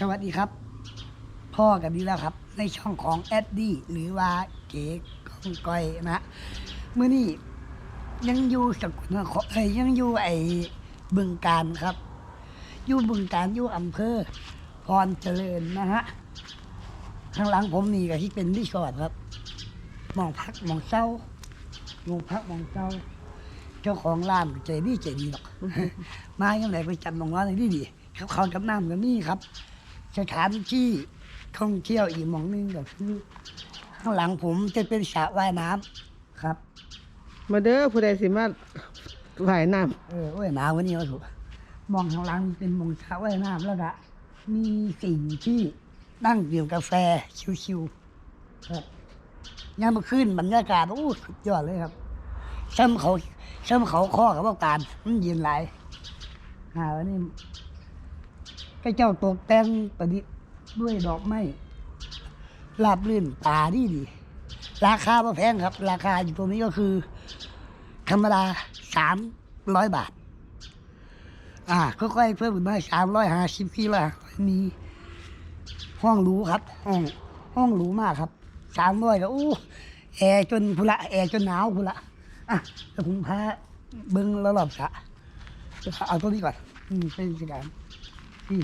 สวัสดีครับ พ่อกันดีแล้วครับ ในช่องของแอดดี้หรือว่าเก๋ของก้อยนะเมื่อนี้ยังอยู่สกลนครเอ้ยยังอยู่ไอ้บึงการครับ อยู่บึงการอยู่อำเภอ พรเจริญนะฮะข้างหลังผมนี่ก็ที่เป็นรีสอร์ทครับมองพักมองเศร้ามองพักมองเศร้า เจ้าของร้านใจดีใจดีหรอก มายังไงไปจำน้องน้อยดีดีเขาเขากับน้ำกับนี่ครับ สถานที่ท่องเที่ยวอีกหมองหนึงก็คือข้างหลังผมจะเป็นสระว่ายน้ำครับ มาเด้อผู้ใดสิมาว่ายน้เออโอ้ยหนาววันนี้วะถูกมองข้างหลังเป็นหมองสระว่ายน้ำแล้วก็มีสิ่งที่นั่งดื่มกาแฟชิวๆครับยามมาขึ้นบรรยากาศโอ้สุดยอดเลยครับซ้ำเขาซ้ำเขาข้อกับว่าการมันเย็นหลายหาวันนี้ ก็เจ้าตกแต่งประดิษฐ์ด้วยดอกไม้ลาบลื่นตาดีดี ราคาไม่แพงครับ ราคาอยู่ตรงนี้ก็คือ ธรรมดาสามร้อยบาท อ่าค่อยๆเพิ่มขึ้นมาสามร้อยห้าสิบพี่ละมีห้องหรูครับ ห้องห้องหรูมากครับสามร้อยก็อู้แอร์จนพุละแอร์จนหนาวพุละอะเดี๋ยวผมพาเบิ้งแล้วรอบสะเอาตัวนี้ก่อน อืมเป็นสถานที่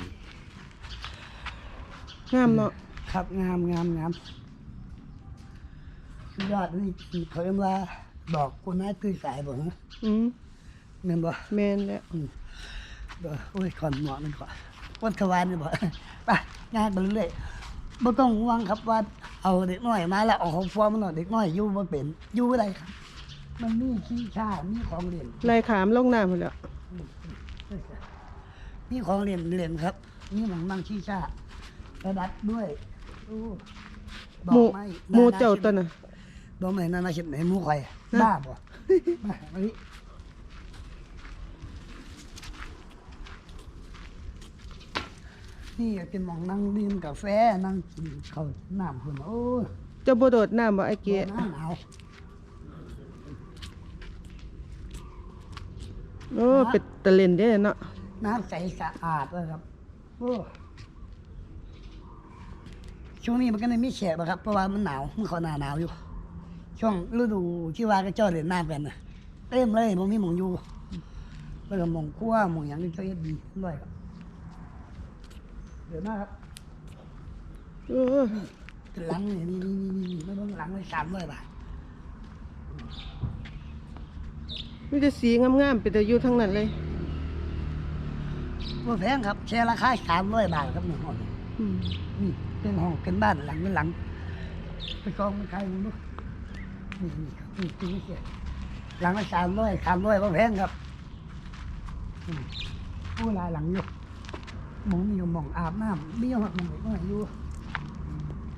งามเนาะครับงามงามงามสุดยอดนี่เขาเรียกว่า ดอกกุน่าตื้อสายบ่ฮะอืมเงินบ่แม่นแล้วเดี๋ยวโอ้ยก่อนเหมาะมันก่อนวัดขวานนี่บ่ไปงานไปเรื่อยๆบ่ต้องห่วงครับว่าเอาเด็กน้อยมาแล้วเอาของฟอร์มมันหน่อยเด็กน้อยอยู่บ่เป็นอยู่บ่ได้ครับ มันมีขี้ชามีของเล่นไล่ขามลงน้ำหมดแล้วมีของเล่นเล่นครับ มีหมองนั่งขี้ชา ระดับด้วยโอ้ดอหมูกไม้หมูนเจ้าชนิดตัวน่ะดอกไม้นานาชนิดไหนหมูข่อยนะ บ้าบ่มามานี่นี่เป็นหมองนั่งดื่มกาแฟนั่งกินข้าวน้ำคนโอ้ยเจ้าบ่โดดน้ำบ่ไอ้เก๋หนาวหนาวโอ้เป็ดตะเล่นเด้เนาะน้ำใสสะอาดเลยครับโอ้ ช่วงนี้มันก็เลยไม่แฉะนะครับ เพราะว่ามันหนาวมันเขาหนาหนาวอยู่ ช่วงฤดูที่ว่าก็เจ้าเล่นน้ำกันนะเต็มเลยมันมีหมองอยู่แล้วก็หมองคั่วหมองอย่างนี้เจ้าเฮ็ดดีด้วยครับเดี๋ยวนะครับโอ้หลังนี่นี่นี่นี่นี่ไม่ต้องหลังเลยสามร้อยบาทมีแต่สีงามๆเป็นแต่อยู่ทั้งนั้นเลยว่าแพงครับแชร์ราคาสามร้อยบาทครับหนึ่งห้องอืมนี่ เป็นห้องเป็นบ้านหลังเป็นหลัง ไปกองมันใครมึงดูนี่นี่ครับนี่ตีเสียหลังละสามร้อยสามร้อยว่าแพงครับอืมผู้หลายหลังอยู่หมองมีหมองอาบน้ำมีหอดหมองไหนอยู่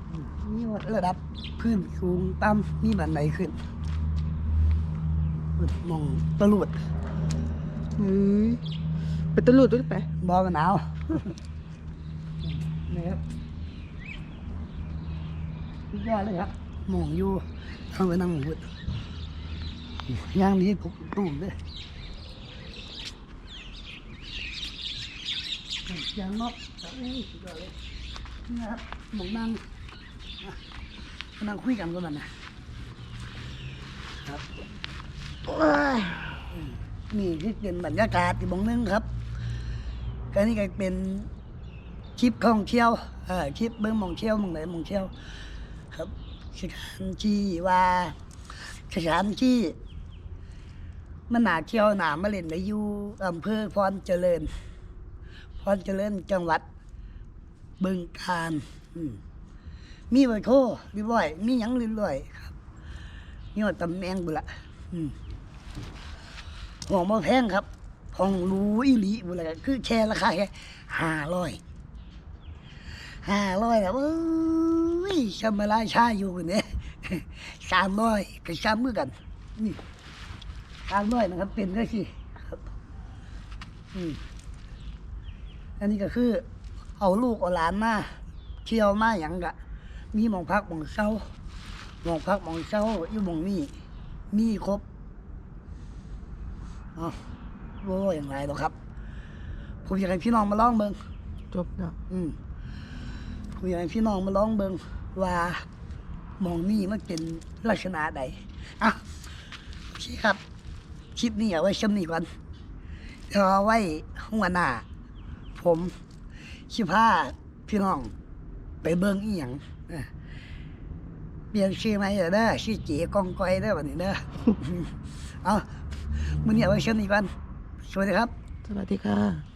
อืมมีหอดระดับพื้นสูงต่ำมีบันไดขึ้นหมองตะลุดเฮ้ยไปตะลุดด้วยไปบอกันหนาวนี่ครับสุด ยอดเลยครับหมองอยู่เข้าไปนั่งหมุดย่างนี้ผมตุ่มเลยยางนกอุ้ยสุดยอดเลยนะครับหมองนั่งนั่งคุยกันก็มันนะครับนี่ที่เป็นบรรยากาศที่มองนึงครับก็นี่ก็เป็นคลิปท่องเที่ยวเออคลิปเบิ้งมองเที่ยวมองไหนมองเที่ยว สถานที่ว่า สถานที่มันหนาเที่ยวหนามาเล่นในอยู่อำเภอพรเจริญ พรเจริญจังหวัด บึงกาฬอืมมีเบโทรีบร้อย มีหยังรียบร้อยครับนี่ว่าตำแหน่งบุละห้องบ่แพงครับห้องรูอีหลีบุอะคือแชร์ราคาแค่ห้าร้อย ห้าร้อยแล้วเอ้ยชำมาลาชาอยู่เนี่ยสามร้อยก็ซ้ำมือกันนี่สามร้อยนะครับเป็นก็สิครับอืมอันนี้ก็คือ เอาลูกเอาหลานมาเที่ยวมาอย่างกะ มีหมองพักหมองเศร้าหมองพักหมองเศร้าอยู่หมองนี้มีครบอ๋อโอ้อย่างไรหรอกครับ ผมอยากให้พี่น้องมาลองเบิ่งจบแล้วอืม คุยให้พี่น้องมาลองเบิงว่ามองนี่มันเป็นลักษณะใดอะโอเคครับคลิปนี้เอาไว้ช่ำนี้ก่อนเดี๋ยวเอาไว้หัวหน้า ผมชิพาพี่น้อง ไปเบิงอีหยังเปลี่ยนชื่อไหมเด้อชื่อเจ๋กองก้อยเด้อวันนี้เด้อเอามื้อนี้เอาไว้ช่ำนี้ก่อนสวัสดีครับ สวัสดีค่ะ